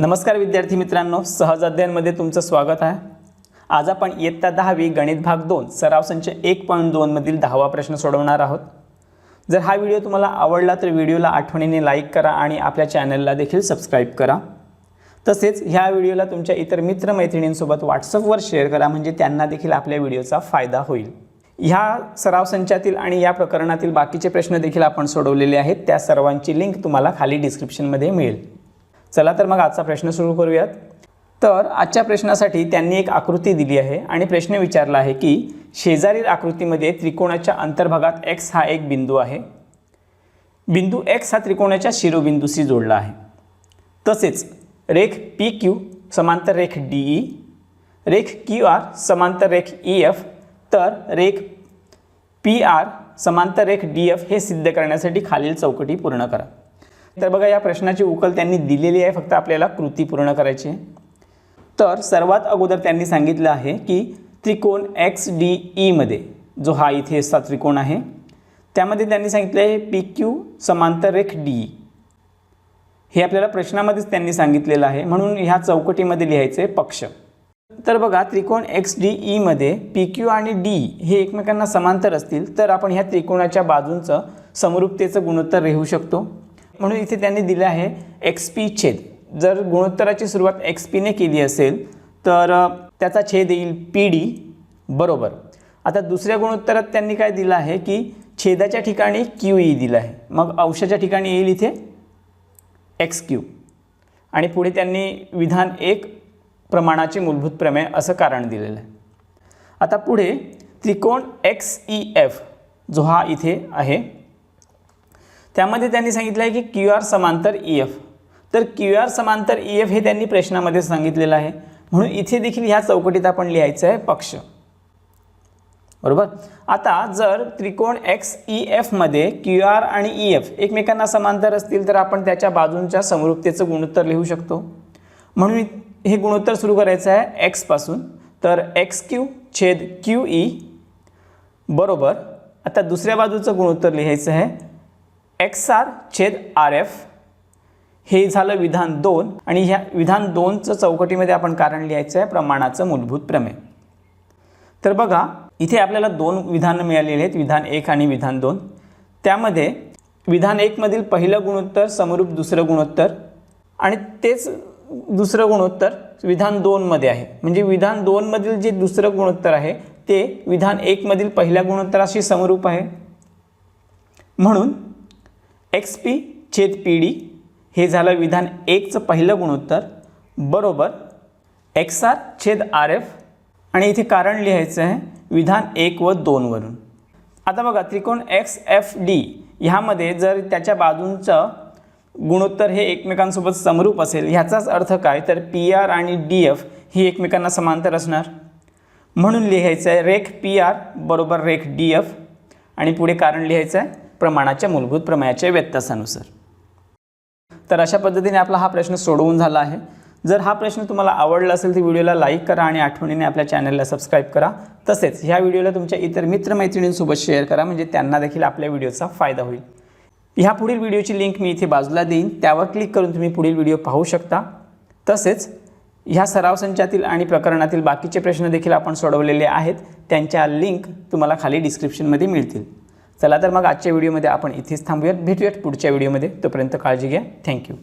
नमस्कार विद्यार्थी मित्रांनो सहज अध्ययनमध्ये तुमचं स्वागत आहे. आज आपण इयत्ता दहावी गणित भाग दोन सराव संच एक पॉईंट दोनमधील दहावा प्रश्न सोडवणार आहोत. जर हा व्हिडिओ तुम्हाला आवडला तर व्हिडिओला आठवणीने लाईक करा आणि आपल्या चॅनलला देखील सबस्क्राईब करा. तसेच ह्या व्हिडिओला तुमच्या इतर मित्रमैत्रिणींसोबत व्हॉट्सअपवर शेअर करा म्हणजे त्यांना देखील आपल्या व्हिडिओचा फायदा होईल. ह्या सराव संचातील आणि या प्रकरणातील बाकीचे प्रश्न देखील आपण सोडवलेले आहेत. त्या सर्वांची लिंक तुम्हाला खाली डिस्क्रिप्शनमध्ये मिळेल. चला तर मग आजचा प्रश्न सुरू करूयात. तर आजच्या प्रश्नासाठी त्यांनी एक आकृती दिली आहे आणि प्रश्न विचारला आहे की शेजारील आकृतीमध्ये त्रिकोणाच्या अंतर्भागात एक्स हा एक बिंदू आहे. बिंदू एक्स हा त्रिकोणाच्या शिरोबिंदूशी जोडला आहे. तसेच रेख पी क्यू समांतर रेख डी ई e, रेख क्यू आर समांतर रेख e ई एफ तर रेख पी आर समांतर रेख डी एफ हे सिद्ध करण्यासाठी खालील चौकटी पूर्ण करा. तर बघा या प्रश्नाची उकल त्यांनी दिलेली आहे फक्त आपल्याला कृती पूर्ण करायची आहे. तर सर्वात अगोदर त्यांनी सांगितलं आहे की त्रिकोण एक्स डी ईमध्ये जो हा इथे असा त्रिकोण आहे त्यामध्ये त्यांनी सांगितलं आहे पी क्यू समांतर रेख डी हे आपल्याला प्रश्नामध्येच त्यांनी सांगितलेलं आहे म्हणून ह्या चौकटीमध्ये लिहायचे पक्ष. तर बघा त्रिकोण एक्स डी ईमध्ये पी क्यू आणि डी हे एकमेकांना समांतर असतील तर आपण ह्या त्रिकोणाच्या बाजूंचं समरूपतेचं गुणोत्तर लिहू शकतो. म्हणून इथे त्यांनी दिलं आहे एक्स पी छेद. जर गुणोत्तराची सुरुवात एक्स पीने केली असेल तर त्याचा छेद येईल पी डी बरोबर. आता दुसऱ्या गुणोत्तरात त्यांनी काय दिलं आहे की छेदाच्या ठिकाणी क्यू ई दिलं आहे. मग अंशाच्या ठिकाणी येईल इथे एक्स क्यू आणि पुढे त्यांनी विधान एक प्रमाणाचे मूलभूत प्रमेय असं कारण दिलेलं आहे. आता पुढे त्रिकोण एक्स ई एफ जो हा इथे आहे. त्यामध्ये त्यांनी सांगितलं आहे की क्यू आर समांतर ई एफ. तर क्यू आर समांतर ई एफ हे त्यांनी प्रश्नामध्ये सांगितलेलं आहे. म्हणून इथे देखील ह्या चौकटीत आपण लिहायचं आहे पक्ष. बरोबर? आता जर त्रिकोण एक्स ई एफमध्ये क्यू आर आणि ई एफ एकमेकांना समांतर असतील तर आपण त्याच्या बाजूंच्या समरूपतेचं गुणोत्तर लिहू शकतो. म्हणून हे गुणोत्तर सुरू करायचं आहे एक्सपासून तर एक्स क्यू छेद क्यू ई बरोबर? आता दुसऱ्या बाजूचं गुणोत्तर लिहायचं आहे. एक्स आर छेद आर एफ हे झालं विधान दोन आणि ह्या विधान दोनचं चौकटीमध्ये आपण कारण लिहायचं आहे प्रमाणाचं मूलभूत प्रमेय. तर बघा इथे आपल्याला दोन विधानं मिळालेली आहेत विधान एक आणि विधान दोन. त्यामध्ये विधान एकमधील पहिलं गुणोत्तर समरूप दुसरं गुणोत्तर आणि तेच दुसरं गुणोत्तर विधान दोनमध्ये आहे. म्हणजे विधान दोनमधील जे दुसरं गुणोत्तर आहे ते विधान एकमधील पहिल्या गुणोत्तराशी समरूप आहे. म्हणून एक्स पी छेद पी डी हे झालं विधान एकचं पहिलं गुणोत्तर बरोबर एक्स आर छेद आर एफ आणि इथे कारण लिहायचं आहे विधान एक व दोनवरून आता बघा त्रिकोण एक्स एफ डी ह्यामध्ये जर त्याच्या बाजूंचं गुणोत्तर हे एकमेकांसोबत समरूप असेल ह्याचाच अर्थ काय? तर पी आर आणि डी एफ ही एकमेकांना समांतर असणार. म्हणून लिहायचं आहे रेख पी आर बरोबर रेख डी एफ आणि पुढे कारण लिहायचं आहे प्रमाणाच्या मूलभूत प्रमेयाच्या व्यत्यासानुसार. तर अशा पद्धतीने आपला हा प्रश्न सोडवून झाला आहे. जर हा प्रश्न तुम्हाला आवडला असेल तर व्हिडिओला लाईक करा आणि आठवणीने आपल्या चॅनलला सबस्क्राईब करा. तसेच ह्या व्हिडिओला तुमच्या इतर मित्रमैत्रिणींसोबत शेअर करा म्हणजे त्यांना देखील आपल्या व्हिडिओचा फायदा होईल. ह्या पुढील व्हिडिओची लिंक मी इथे बाजूला देईन. त्यावर क्लिक करून तुम्ही पुढील व्हिडिओ पाहू शकता. तसेच ह्या सराव संचातील आणि प्रकरणातील बाकीचे प्रश्न देखील आपण सोडवलेले आहेत. त्यांच्या लिंक तुम्हाला खाली डिस्क्रिप्शनमध्ये मिळतील. चला तर मग आजच्या व्हिडिओमध्ये आपण इथेच थांबूयात. भेटूयात पुढच्या व्हिडिओमध्ये. तोपर्यंत काळजी घ्या. थँक्यू